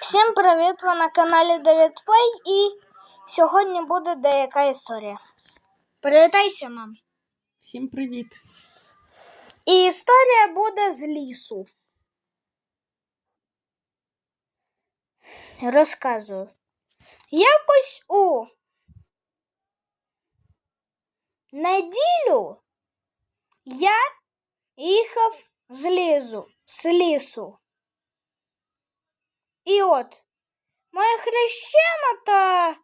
Всім привіт! Ви на каналі David Play і сьогодні буде деяка історія. Привітайся, мам. Всім привіт. І історія буде з лісу. Розказую. Якось у неділю я їхав з лісу. З лісу. І от моя хрещена та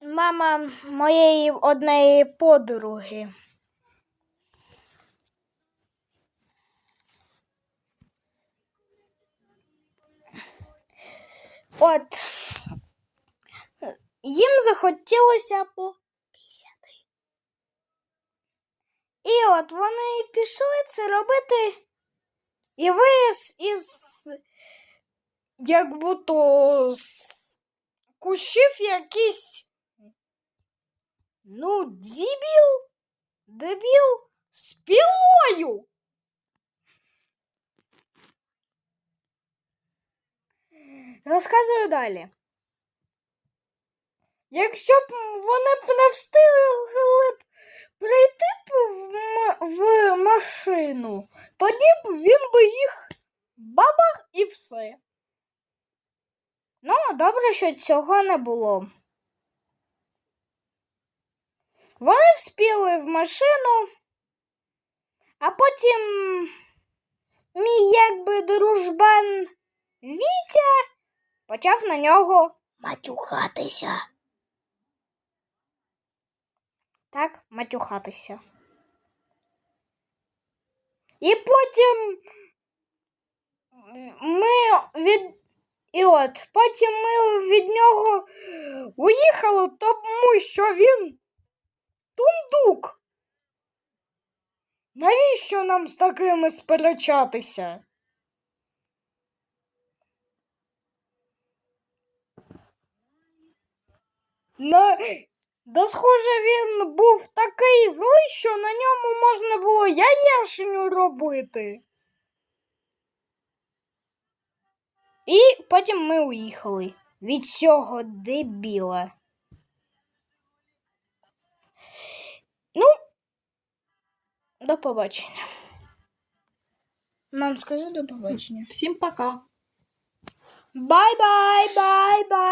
мама моєї однієї подруги. От їм захотілося попісяти. І от вони пішли це робити. І виїзд із як будто з кущів якийсь. Ну, дебіл, дебіл з пілою. Розказую далі. Якщо б вони б не встигли б прийти б в, м- в Машину, тоді б він би їх бабах і все. Ну, добре, що цього не було. Вони вспіли в машину, а потім мій якби дружбан Вітя почав на нього матюхатися. Так, матюхатися. І потім ми від. І от потім ми від нього уїхали, тому що він тундук. Навіщо нам з такими сперечатися? На... Да, схоже, він був такий злий, що на ньому можна було яєшню робити. І потім ми уїхали від цього дебіла. Ну, до побачення. Мам, скажи до побачення. Всім пока. Бай-бай, бай-бай.